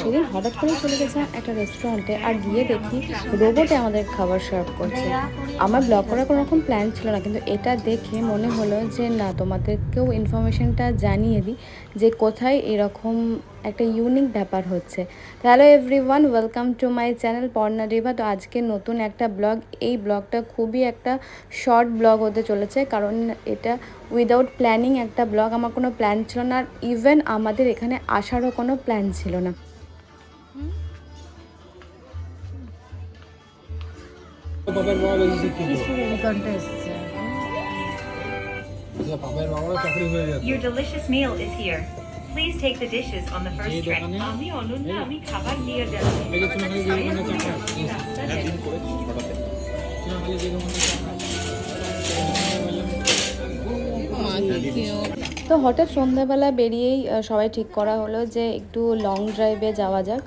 সেদিন হঠাৎ করে চলে গেছে একটা রেস্টুরেন্টে আর গিয়ে দেখি রোবটে আমাদের খাবার সার্ভ করছে। আমার ব্লগ করার কোনো রকম প্ল্যান ছিল না, কিন্তু এটা দেখে মনে হলো যে না, তোমাদেরকেও ইনফরমেশনটা জানিয়ে দিই যে কোথায় এরকম একটা ইউনিক ব্যাপার হচ্ছে। Hello everyone welcome to my channel Parna Reva তো আজকে নতুন একটা ব্লগ এই ব্লগটা খুবই একটা শর্ট ব্লগ হতে চলেছে, কারণ এটা উইদাউট প্ল্যানিং একটা ব্লগ আমার কোনো প্ল্যান ছিল না, আর ইভেন আমাদের এখানে আসারও কোনো প্ল্যান ছিল না। বাবার বাবা বেশি শিক্ষিত রিকনটা এসছে বাবার চাকরি হয়ে Your delicious meal is here. Please take the dishes on the first tray. আমি অনন্যা আমি খাবার নিয়ে যাচ্ছি এই যে যে চা তো হঠাৎ সন্ধ্যাবেলা বেরিয়েই সবাই ঠিক করা হলো যে একটু লং ড্রাইভে যাওয়া যাক।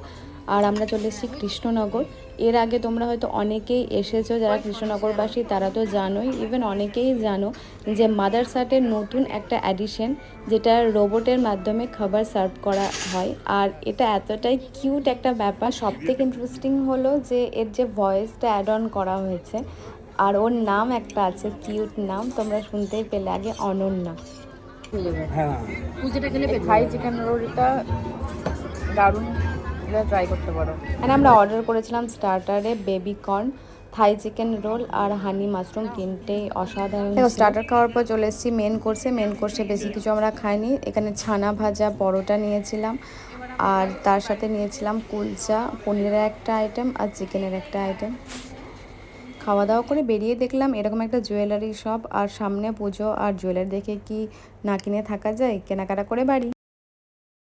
আর আমরা চলে এসেছি কৃষ্ণনগর। এর আগে তোমরা হয়তো অনেকেই এসেছ যারা কৃষ্ণনগরবাসী তারা তো জানোই ইভেন অনেকেই জানো যে মাদার সার্টের নতুন একটা অ্যাডিশন যেটা রোবটের মাধ্যমে খাবার সার্ভ করা হয়। আর এটা এতটাই কিউট একটা ব্যাপার সব থেকে ইন্টারেস্টিং হলো যে এর যে ভয়েসটা অ্যাড অন করা হয়েছে আর ওর নাম একটা আছে কিউট নাম তোমরা শুনতেই পেলে আগে অনন্যা। হ্যাঁ। পুজোটা খেলে পেট চিকেন রোলটা দারুণ। ট্রাই করতে পারো। আর আমরা অর্ডার করেছিলাম স্টার্টারে baby corn Thai chicken roll আর হানি মাশরুম তিনটেই অসাধারণ দেখো স্টার্টার খাওয়ার পর চলে এসেছি মেন কোর্সে মেন কোর্সে বেশি কিছু আমরা খাইনি। এখানে ছানা ভাজা পরোটা নিয়েছিলাম। আর তার সাথে নিয়েছিলাম কুলচা পনিরের একটা আইটেম আর চিকেনের একটা আইটেম খাওয়া দাওয়া করে বেরিয়ে দেখলাম এরকম একটা জুয়েলারি শপ আর সামনে পুজো আর জুয়েলারি দেখে কি না কিনে থাকা যায়? কেনাকাটা করে বাড়ি।